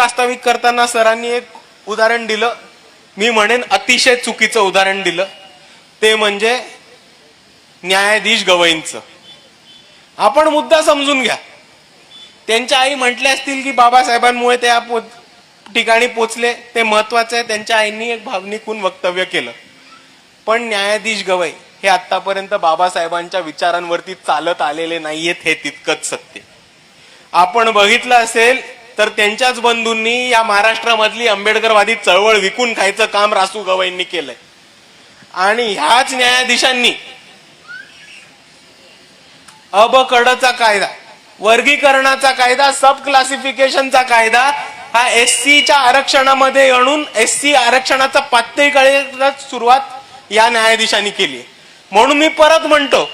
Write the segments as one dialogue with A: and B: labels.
A: प्रास्ताविक करताना सरांनी एक उदाहरण दिलं. मी म्हणेन अतिशय चुकीचं उदाहरण दिलं. ते म्हणजे न्यायाधीश गवईंचं. आपण मुद्दा समजून घ्या. त्यांच्या आई म्हटल्या असतील की बाबासाहेबांमुळे त्या पो ठिकाणी पोचले. ते महत्त्वाचे आहे. त्यांच्या आईंनी एक भावनिकून वक्तव्य केलं. पण न्यायाधीश गवई हे आतापर्यंत बाबासाहेबांच्या विचारांवरती चालत आलेले नाहीयेत हे तितकंच सत्य. आपण बघितलं असेल तर त्यांच्याच बंधूंनी या महाराष्ट्रामधली आंबेडकरवादी चळवळ विकून खायचं काम रासू गवईंनी केलंय. आणि ह्याच न्यायाधीशांनी अबकडचा कायदा वर्गीकरणाचा कायदा सब क्लासिफिकेशनचा कायदा हा एस सीच्या आरक्षणामध्ये आणून एस सी आरक्षणाचा पातळी सुरुवात या न्यायाधीशांनी केली म्हणून मी परत म्हणतो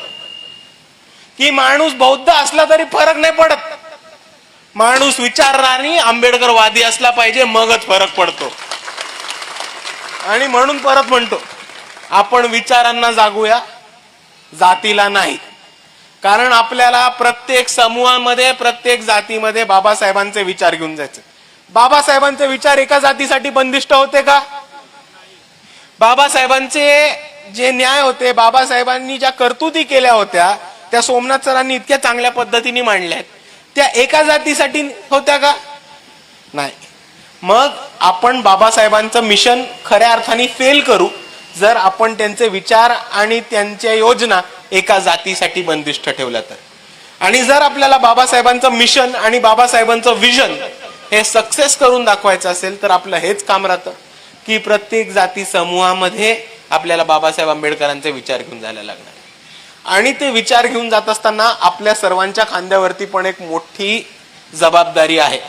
A: की माणूस बौद्ध असला तरी फरक नाही पडत. माणूस विचारणारी आंबेडकरवादी असला पाहिजे मगच फरक पडतो. आणि म्हणून परत म्हणतो आपण विचारांना जागूया जातीला नाही. कारण आपल्याला प्रत्येक समूहामध्ये प्रत्येक जातीमध्ये बाबासाहेबांचे विचार घेऊन जायचे. बाबासाहेबांचे विचार एका जातीसाठी बंदिष्ट होते का? बाबासाहेबांचे जे न्याय होते बाबासाहेबांनी ज्या कर्तुती केल्या होत्या त्या सोमनाथ सरांनी इतक्या चांगल्या पद्धतीने मांडल्या आहेत त्या एका जातीसाठी होत्या का? नाही. मग आपण बाबासाहेबांचं मिशन खऱ्या अर्थाने फेल करू जर आपण त्यांचे विचार आणि त्यांच्या योजना एका जातीसाठी बंदिष्ट ठेवल्या तर. आणि जर आपल्याला बाबासाहेबांचं मिशन आणि बाबासाहेबांचं विजन हे सक्सेस करून दाखवायचं असेल तर आपलं हेच काम राहतं की प्रत्येक जाती समूहामध्ये आपल्याला बाबासाहेब आंबेडकरांचे विचार घेऊन जायला लागणार. आणि ते विचार घेऊन जात असताना आपल्या सर्वांच्या खांद्यावरती पण एक मोठी जबाबदारी आहे.